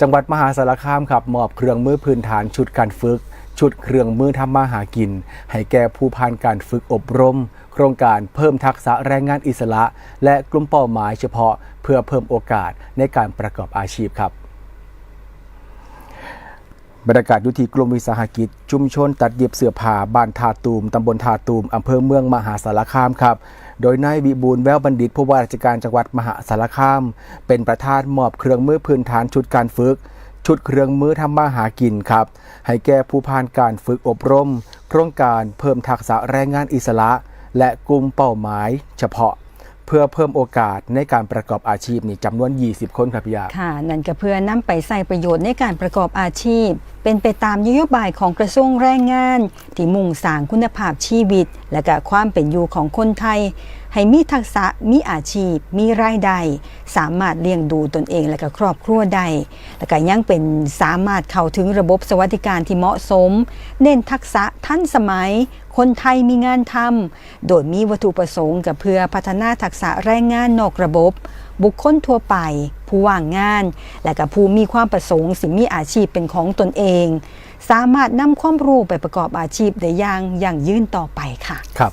จังหวัดมหาสารคามครับมอบเครื่องมือพื้นฐานชุดการฝึก ชุดเครื่องมือทำมาหากิน ให้แก่ผู้ผ่านการฝึกอบรม โครงการเพิ่มทักษะแรงงานอิสระ และกลุ่มเป้าหมายเฉพาะเพื่อเพิ่มโอกาสในการประกอบอาชีพครับบรรยากาศยุทีกลุ่มวิสาหกิจ ชุมชนตัดเย็บเสื้อผ้าบ้านทาตูม ตำบลทาตูม อำเภอเมืองมหาสารคามครับ โดยนายวิบูลแววบัณฑิตผู้ว่าราชการจังหวัดมหาสารคาม เป็นประธานมอบเครื่องมือพื้นฐานชุดการฝึก ชุดเครื่องมือทำมาหากินครับ ให้แก่ผู้ผ่านการฝึกอบรม โครงการเพิ่มทักษะแรงงานอิสระ และกลุ่มเป้าหมาย เฉพาะเพื่อเพิ่มโอกาสในการประกอบอาชีพนี่จำนวน 20 คนครับพี่ยาค่ะ นั่นก็เพื่อนำไปใส่ประโยชน์ในการประกอบอาชีพ เป็นไปตามนโยบายของกระทรวงแรงงาน ที่มุ่งสร้างคุณภาพชีวิต และก็ความเป็นอยู่ของคนไทย ให้มีทักษะมีอาชีพ มีรายได้สามารถเลี้ยงดูตนเองและก็ครอบครัวได้และก็ยังเป็นสามารถเข้าถึงระบบสวัสดิการที่เหมาะสม เน้นทักษะทันสมัย คนไทยมีงานทำโดยมีวัตถุประสงค์กับเพื่อพัฒนาทักษะแรงงานนอกระบบ บุคคลทั่วไป ผู้ว่างงาน และกับผู้มีความประสงค์สิมีอาชีพเป็นของตนเอง สามารถนำความรู้ไปประกอบอาชีพได้อย่างยั่งยืนต่อไปค่ะ ครับ